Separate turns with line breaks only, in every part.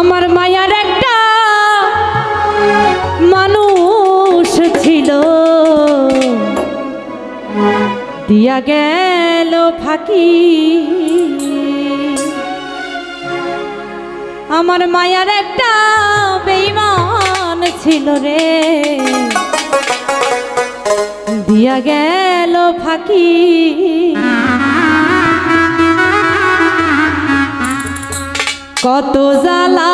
আমার মায়ার একটা মানুষ ছিল। দিয়া গেল ফাঁকি। আমার মায়ার একটা বেইমান ছিল রে। দিয়া গেল ফাঁকি। কত জ্বালা।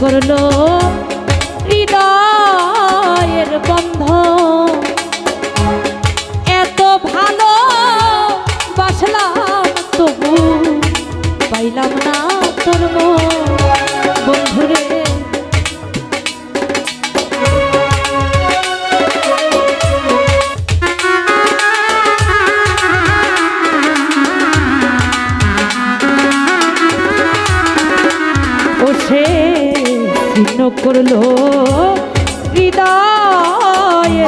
করল করল হৃদয়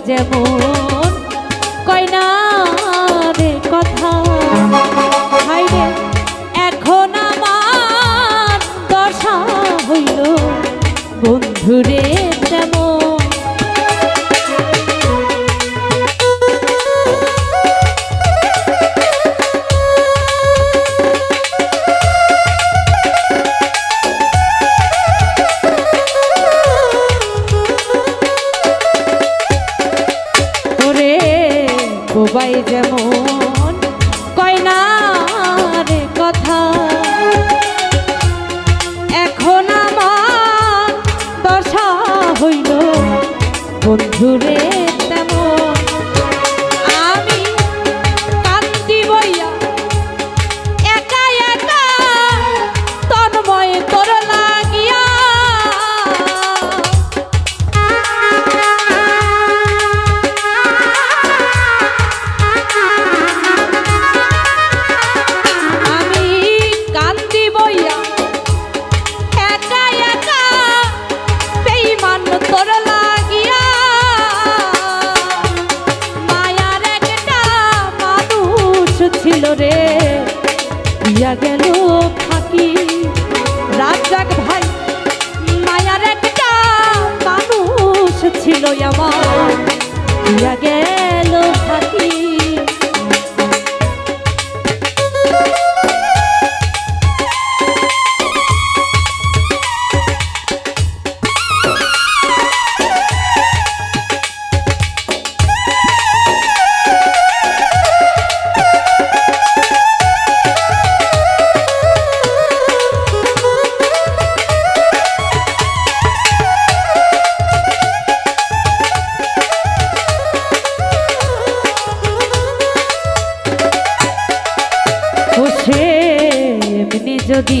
বাজে মোর দিয়া গেল ফাঁকি রাজাক ভাই মায়ার একটা মানুষ ছিল আমার। দিয়া গেল যদি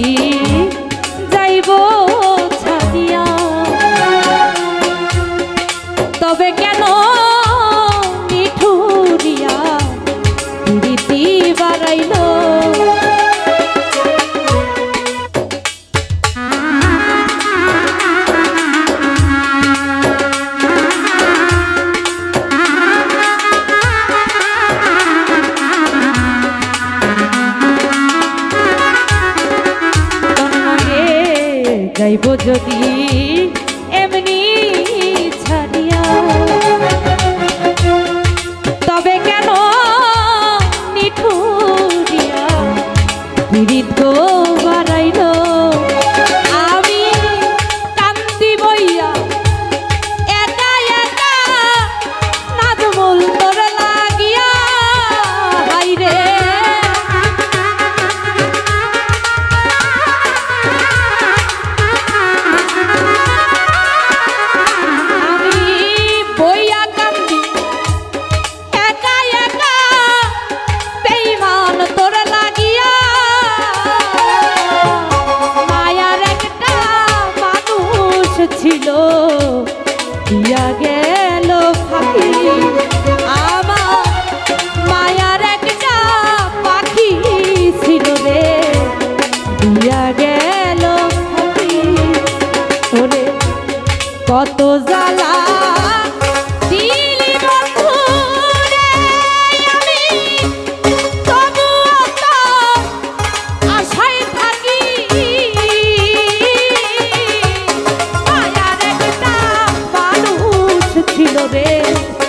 চাইব যদি হবে।